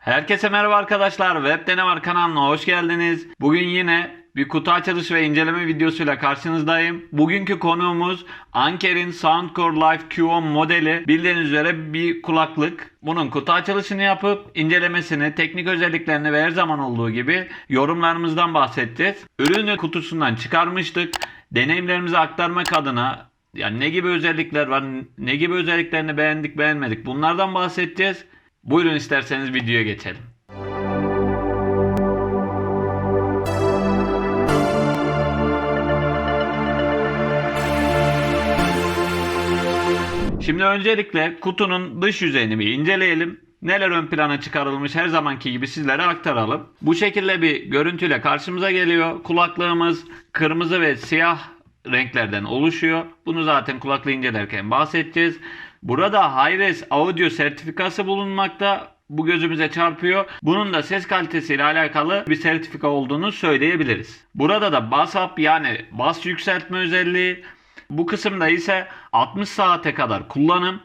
Herkese merhaba arkadaşlar. Webde ne kanalına hoş geldiniz. Bugün yine bir kutu açılış ve inceleme videosuyla karşınızdayım. Bugünkü konuğumuz Anker'in Soundcore Live Q10 modeli. Bildiğiniz üzere bir kulaklık. Bunun kutu açılışını yapıp incelemesini, teknik özelliklerini ve her zaman olduğu gibi yorumlarımızdan bahsedeceğiz. Ürünü kutusundan çıkarmıştık. Deneyimlerimizi aktarmak adına yani ne gibi özellikler var, ne gibi özelliklerini beğendik, beğenmedik bunlardan bahsedeceğiz. Buyurun isterseniz videoya geçelim. Şimdi öncelikle kutunun dış yüzeyini bir inceleyelim. Neler ön plana çıkarılmış her zamanki gibi sizlere aktaralım. Bu şekilde bir görüntüyle karşımıza geliyor. Kulaklığımız kırmızı ve siyah renklerden oluşuyor. Bunu zaten kulaklığı incelerken bahsedeceğiz. Burada Hi-Res audio sertifikası bulunmakta. Bu gözümüze çarpıyor. Bunun da ses kalitesiyle alakalı bir sertifika olduğunu söyleyebiliriz. Burada da bas up yani bas yükseltme özelliği. Bu kısımda ise 60 saate kadar kullanım.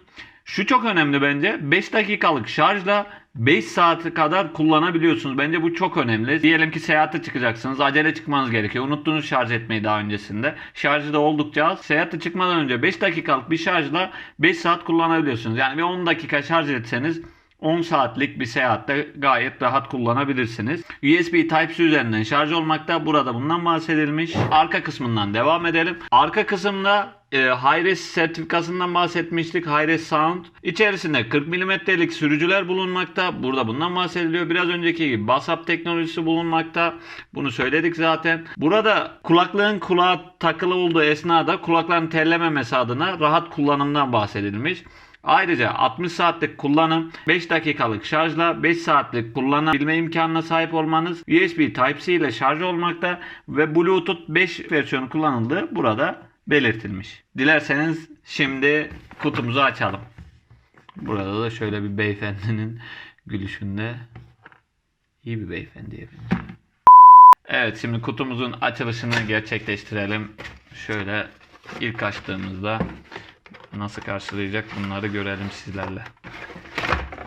Şu çok önemli bence. 5 dakikalık şarjla 5 saate kadar kullanabiliyorsunuz. Bence bu çok önemli. Diyelim ki seyahate çıkacaksınız. Acele çıkmanız gerekiyor. Unuttunuz şarj etmeyi daha öncesinde. Şarjı da oldukça az. Seyahate çıkmadan önce 5 dakikalık bir şarjla 5 saat kullanabiliyorsunuz. Yani bir 10 dakika şarj etseniz 10 saatlik bir seyahatte gayet rahat kullanabilirsiniz. USB Type-C üzerinden şarj olmakta. Burada bundan bahsedilmiş. Arka kısmından devam edelim. Arka kısımda e, Hi-Res sertifikasından bahsetmiştik. Hi-Res Sound. İçerisinde 40 mm'lik sürücüler bulunmakta. Burada bundan bahsediliyor. Biraz önceki gibi BASAP teknolojisi bulunmakta. Bunu söyledik zaten. Burada kulaklığın kulağa takılı olduğu esnada kulakların terlememesi adına rahat kullanımdan bahsedilmiş. Ayrıca 60 saatlik kullanım, 5 dakikalık şarjla 5 saatlik kullanabilme imkanına sahip olmanız, USB Type-C ile şarj olmakta ve Bluetooth 5 versiyonu kullanıldığı burada belirtilmiş. Dilerseniz şimdi kutumuzu açalım. Burada da şöyle bir beyefendinin gülüşünde iyi bir beyefendi diyebilirim. Evet şimdi kutumuzun açılışını gerçekleştirelim. Şöyle ilk açtığımızda nasıl karşılayacak bunları görelim sizlerle.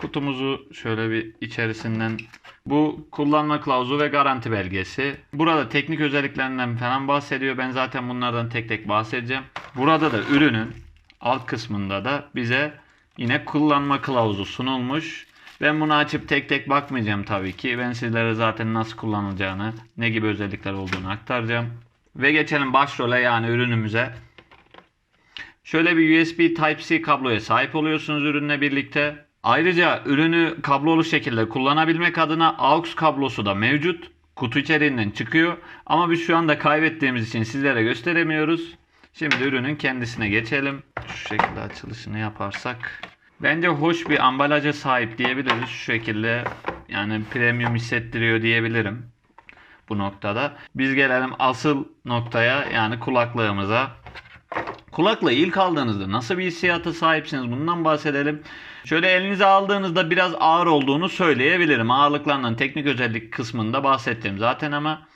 Kutumuzu şöyle bir içerisinden bu kullanma kılavuzu ve garanti belgesi. Burada teknik özelliklerinden falan bahsediyor. Ben zaten bunlardan tek tek bahsedeceğim. Burada da ürünün alt kısmında da bize yine kullanma kılavuzu sunulmuş. Ben bunu açıp tek tek bakmayacağım tabii ki. Ben sizlere zaten nasıl kullanılacağını, ne gibi özellikler olduğunu aktaracağım. Ve geçelim başrole yani ürünümüze. Şöyle bir USB Type-C kabloya sahip oluyorsunuz ürünle birlikte. Ayrıca ürünü kablolu şekilde kullanabilmek adına AUX kablosu da mevcut. Kutu içeriğinden çıkıyor. Ama biz şu anda kaybettiğimiz için sizlere gösteremiyoruz. Şimdi ürünün kendisine geçelim. Şu şekilde açılışını yaparsak. Bence hoş bir ambalaja sahip diyebiliriz. Şu şekilde yani premium hissettiriyor diyebilirim bu noktada. Biz gelelim asıl noktaya yani kulaklığımıza. Kulaklığı ilk aldığınızda nasıl bir hissiyata sahipsiniz bundan bahsedelim. Şöyle elinize aldığınızda biraz ağır olduğunu söyleyebilirim. Ağırlıklarından teknik özellik kısmında bahsettim zaten ama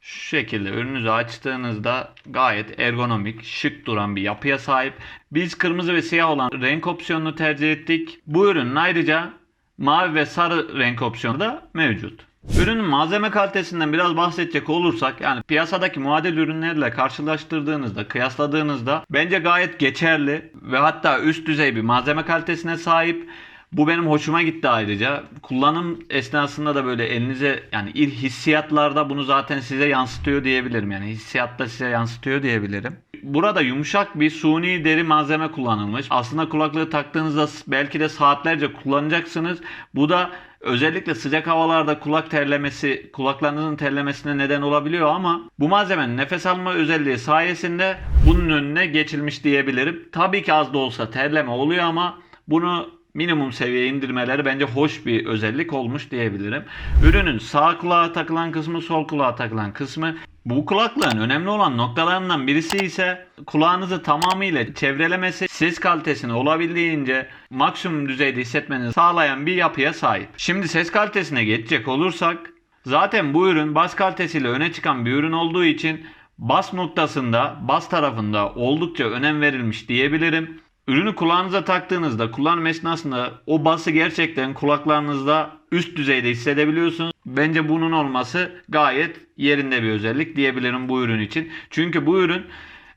şu şekilde ürününüzü açtığınızda gayet ergonomik, şık duran bir yapıya sahip. Biz kırmızı ve siyah olan renk opsiyonunu tercih ettik. Bu ürünün ayrıca mavi ve sarı renk opsiyonu da mevcut. Ürünün malzeme kalitesinden biraz bahsedecek olursak yani piyasadaki muadil ürünlerle karşılaştırdığınızda, kıyasladığınızda bence gayet geçerli ve hatta üst düzey bir malzeme kalitesine sahip. Bu benim hoşuma gitti ayrıca. Kullanım esnasında da böyle elinize yani il hissiyatlarda bunu zaten size yansıtıyor diyebilirim. Yani hissiyatta size yansıtıyor diyebilirim. Burada yumuşak bir suni deri malzeme kullanılmış. Aslında kulaklığı taktığınızda belki de saatlerce kullanacaksınız. Bu da özellikle sıcak havalarda kulak terlemesi, kulaklarınızın terlemesine neden olabiliyor ama bu malzemenin nefes alma özelliği sayesinde bunun önüne geçilmiş diyebilirim. Tabii ki az da olsa terleme oluyor ama bunu minimum seviyeye indirmeleri bence hoş bir özellik olmuş diyebilirim. Ürünün sağ kulağa takılan kısmı, sol kulağa takılan kısmı. Bu kulaklığın önemli olan noktalarından birisi ise kulağınızı tamamıyla çevrelemesi, ses kalitesini olabildiğince maksimum düzeyde hissetmenizi sağlayan bir yapıya sahip. Şimdi ses kalitesine geçecek olursak zaten bu ürün bas kalitesiyle öne çıkan bir ürün olduğu için bas noktasında, bas tarafında oldukça önem verilmiş diyebilirim. Ürünü kulağınıza taktığınızda kullanım esnasında o bası gerçekten kulaklarınızda üst düzeyde hissedebiliyorsunuz. Bence bunun olması gayet yerinde bir özellik diyebilirim bu ürün için. Çünkü bu ürün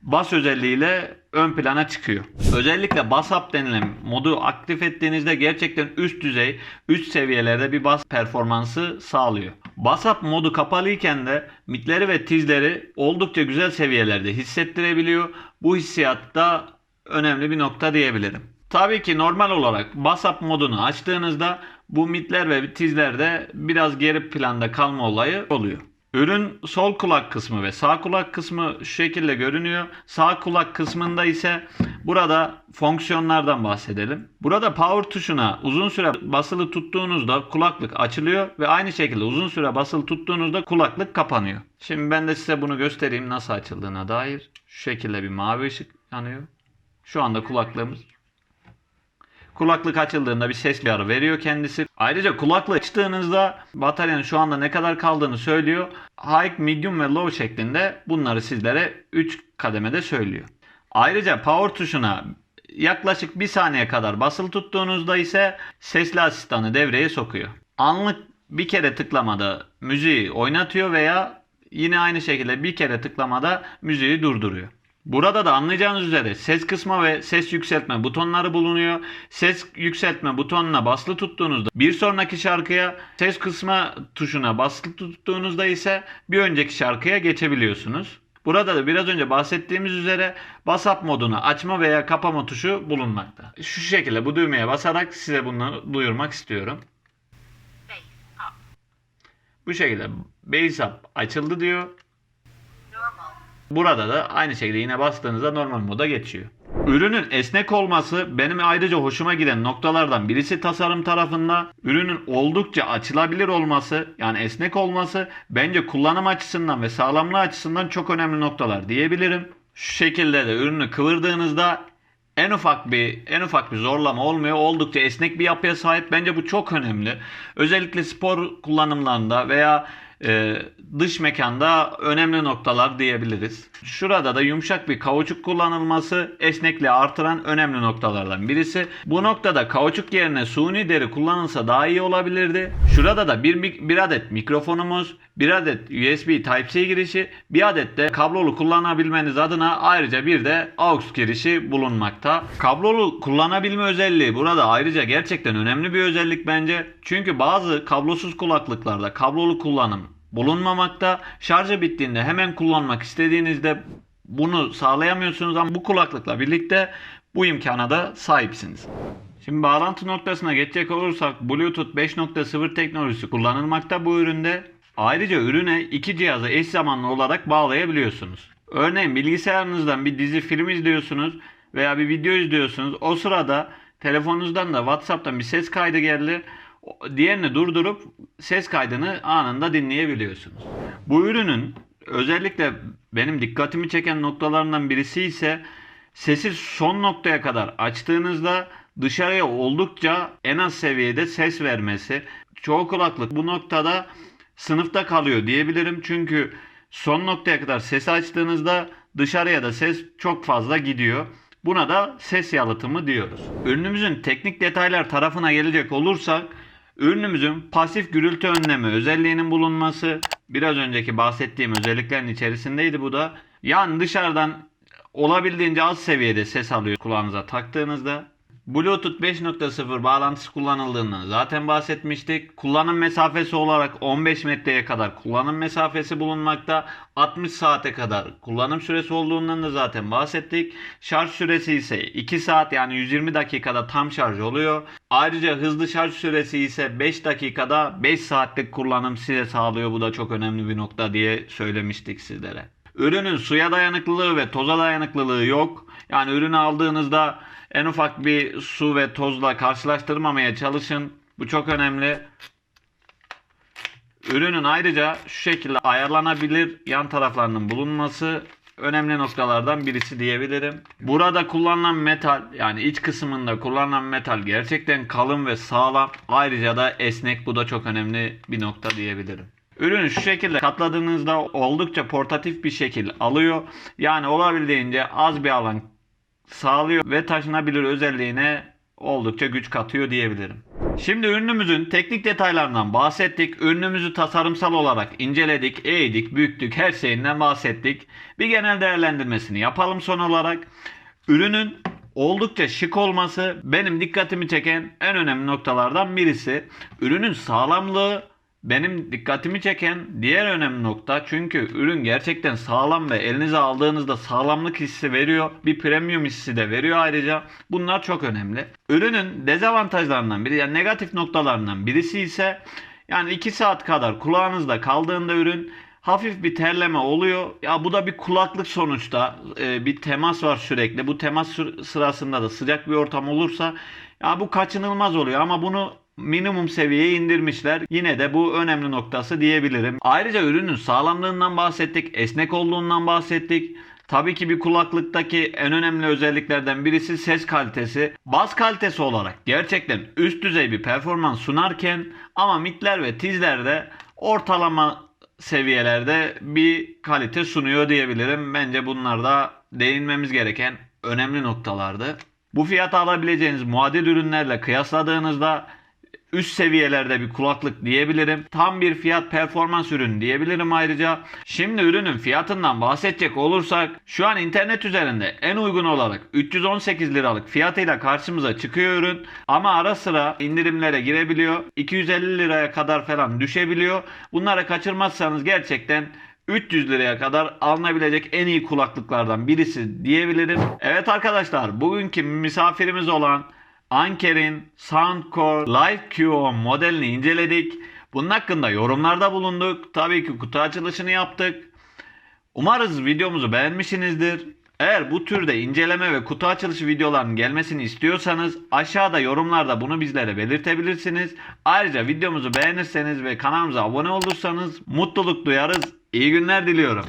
bas özelliğiyle ön plana çıkıyor. Özellikle bas up denilen modu aktif ettiğinizde gerçekten üst düzey, üst seviyelerde bir bas performansı sağlıyor. Bas up modu kapalıyken de midleri ve tizleri oldukça güzel seviyelerde hissettirebiliyor. Bu hissiyatta önemli bir nokta diyebilirim. Tabii ki normal olarak bas up modunu açtığınızda bu midler ve tizlerde biraz geri planda kalma olayı oluyor. Ürün sol kulak kısmı ve sağ kulak kısmı şu şekilde görünüyor. Sağ kulak kısmında ise burada fonksiyonlardan bahsedelim. Burada power tuşuna uzun süre basılı tuttuğunuzda kulaklık açılıyor ve aynı şekilde uzun süre basılı tuttuğunuzda kulaklık kapanıyor. Şimdi ben de size bunu göstereyim nasıl açıldığına dair. Şu şekilde bir mavi ışık yanıyor. Şu anda kulaklığımız Kulaklık açıldığında bir ses uyarı veriyor kendisi. Ayrıca kulaklığı açtığınızda bataryanın şu anda ne kadar kaldığını söylüyor. High, medium ve low şeklinde bunları sizlere 3 kademede söylüyor. Ayrıca power tuşuna yaklaşık 1 saniye kadar basılı tuttuğunuzda ise sesli asistanı devreye sokuyor. Anlık bir kere tıklamada müziği oynatıyor veya yine aynı şekilde bir kere tıklamada müziği durduruyor. Burada da anlayacağınız üzere ses kısma ve ses yükseltme butonları bulunuyor. Ses yükseltme butonuna basılı tuttuğunuzda bir sonraki şarkıya, ses kısma tuşuna basılı tuttuğunuzda ise bir önceki şarkıya geçebiliyorsunuz. Burada da biraz önce bahsettiğimiz üzere basap modunu açma veya kapama tuşu bulunmakta. Şu şekilde bu düğmeye basarak size bunu duyurmak istiyorum. Bu şekilde Bass Up açıldı diyor. Burada da aynı şekilde yine bastığınızda normal moda geçiyor. Ürünün esnek olması benim ayrıca hoşuma giden noktalardan birisi tasarım tarafında. Ürünün oldukça açılabilir olması yani esnek olması bence kullanım açısından ve sağlamlığı açısından çok önemli noktalar diyebilirim. Şu şekilde de ürünü kıvırdığınızda en ufak bir en ufak bir zorlama olmuyor. Oldukça esnek bir yapıya sahip. Bence bu çok önemli. Özellikle spor kullanımlarında veya e, dış mekanda önemli noktalar diyebiliriz. Şurada da yumuşak bir kauçuk kullanılması esnekliği artıran önemli noktalardan birisi. Bu noktada kauçuk yerine suni deri kullanılsa daha iyi olabilirdi. Şurada da bir, bir adet mikrofonumuz, bir adet USB Type-C girişi, bir adet de kablolu kullanabilmeniz adına ayrıca bir de AUX girişi bulunmakta. Kablolu kullanabilme özelliği burada ayrıca gerçekten önemli bir özellik bence. Çünkü bazı kablosuz kulaklıklarda kablolu kullanım bulunmamakta. Şarjı bittiğinde hemen kullanmak istediğinizde bunu sağlayamıyorsunuz ama bu kulaklıkla birlikte bu imkana da sahipsiniz. Şimdi bağlantı noktasına geçecek olursak Bluetooth 5.0 teknolojisi kullanılmakta bu üründe. Ayrıca ürüne iki cihazı eş zamanlı olarak bağlayabiliyorsunuz. Örneğin bilgisayarınızdan bir dizi film izliyorsunuz veya bir video izliyorsunuz. O sırada telefonunuzdan da WhatsApp'tan bir ses kaydı geldi. Diğerini durdurup ses kaydını anında dinleyebiliyorsunuz. Bu ürünün özellikle benim dikkatimi çeken noktalarından birisi ise sesi son noktaya kadar açtığınızda dışarıya oldukça en az seviyede ses vermesi. Çoğu kulaklık bu noktada sınıfta kalıyor diyebilirim. Çünkü son noktaya kadar sesi açtığınızda dışarıya da ses çok fazla gidiyor. Buna da ses yalıtımı diyoruz. Ürünümüzün teknik detaylar tarafına gelecek olursak ürünümüzün pasif gürültü önleme özelliğinin bulunması biraz önceki bahsettiğim özelliklerin içerisindeydi bu da. Yani dışarıdan olabildiğince az seviyede ses alıyor kulağınıza taktığınızda. Bluetooth 5.0 bağlantısı kullanıldığından zaten bahsetmiştik. Kullanım mesafesi olarak 15 metreye kadar kullanım mesafesi bulunmakta. 60 saate kadar kullanım süresi olduğundan da zaten bahsettik. Şarj süresi ise 2 saat yani 120 dakikada tam şarj oluyor. Ayrıca hızlı şarj süresi ise 5 dakikada 5 saatlik kullanım size sağlıyor. Bu da çok önemli bir nokta diye söylemiştik sizlere. Ürünün suya dayanıklılığı ve toza dayanıklılığı yok. Yani ürünü aldığınızda en ufak bir su ve tozla karşılaştırmamaya çalışın. Bu çok önemli. Ürünün ayrıca şu şekilde ayarlanabilir yan taraflarının bulunması önemli noktalardan birisi diyebilirim. Burada kullanılan metal yani iç kısmında kullanılan metal gerçekten kalın ve sağlam. Ayrıca da esnek bu da çok önemli bir nokta diyebilirim. Ürünü şu şekilde katladığınızda oldukça portatif bir şekil alıyor. Yani olabildiğince az bir alan sağlıyor ve taşınabilir özelliğine oldukça güç katıyor diyebilirim. Şimdi ürünümüzün teknik detaylarından bahsettik. Ürünümüzü tasarımsal olarak inceledik, eğdik, büyüttük, her şeyinden bahsettik. Bir genel değerlendirmesini yapalım son olarak. Ürünün oldukça şık olması benim dikkatimi çeken en önemli noktalardan birisi. Ürünün sağlamlığı benim dikkatimi çeken diğer önemli nokta çünkü ürün gerçekten sağlam ve elinize aldığınızda sağlamlık hissi veriyor. Bir premium hissi de veriyor ayrıca. Bunlar çok önemli. Ürünün dezavantajlarından biri yani negatif noktalarından birisi ise yani 2 saat kadar kulağınızda kaldığında ürün hafif bir terleme oluyor. Ya bu da bir kulaklık sonuçta. Ee, bir temas var sürekli. Bu temas sır- sırasında da sıcak bir ortam olursa ya bu kaçınılmaz oluyor ama bunu minimum seviyeye indirmişler. Yine de bu önemli noktası diyebilirim. Ayrıca ürünün sağlamlığından bahsettik, esnek olduğundan bahsettik. Tabii ki bir kulaklıktaki en önemli özelliklerden birisi ses kalitesi. Bas kalitesi olarak gerçekten üst düzey bir performans sunarken ama midler ve tizlerde ortalama seviyelerde bir kalite sunuyor diyebilirim. Bence bunlar da değinmemiz gereken önemli noktalardı. Bu fiyata alabileceğiniz muadil ürünlerle kıyasladığınızda üst seviyelerde bir kulaklık diyebilirim. Tam bir fiyat performans ürün diyebilirim ayrıca. Şimdi ürünün fiyatından bahsedecek olursak şu an internet üzerinde en uygun olarak 318 liralık fiyatıyla karşımıza çıkıyor ürün. Ama ara sıra indirimlere girebiliyor. 250 liraya kadar falan düşebiliyor. Bunları kaçırmazsanız gerçekten 300 liraya kadar alınabilecek en iyi kulaklıklardan birisi diyebilirim. Evet arkadaşlar bugünkü misafirimiz olan Anker'in Soundcore Live QO modelini inceledik. Bunun hakkında yorumlarda bulunduk. Tabii ki kutu açılışını yaptık. Umarız videomuzu beğenmişsinizdir. Eğer bu türde inceleme ve kutu açılışı videolarının gelmesini istiyorsanız aşağıda yorumlarda bunu bizlere belirtebilirsiniz. Ayrıca videomuzu beğenirseniz ve kanalımıza abone olursanız mutluluk duyarız. İyi günler diliyorum.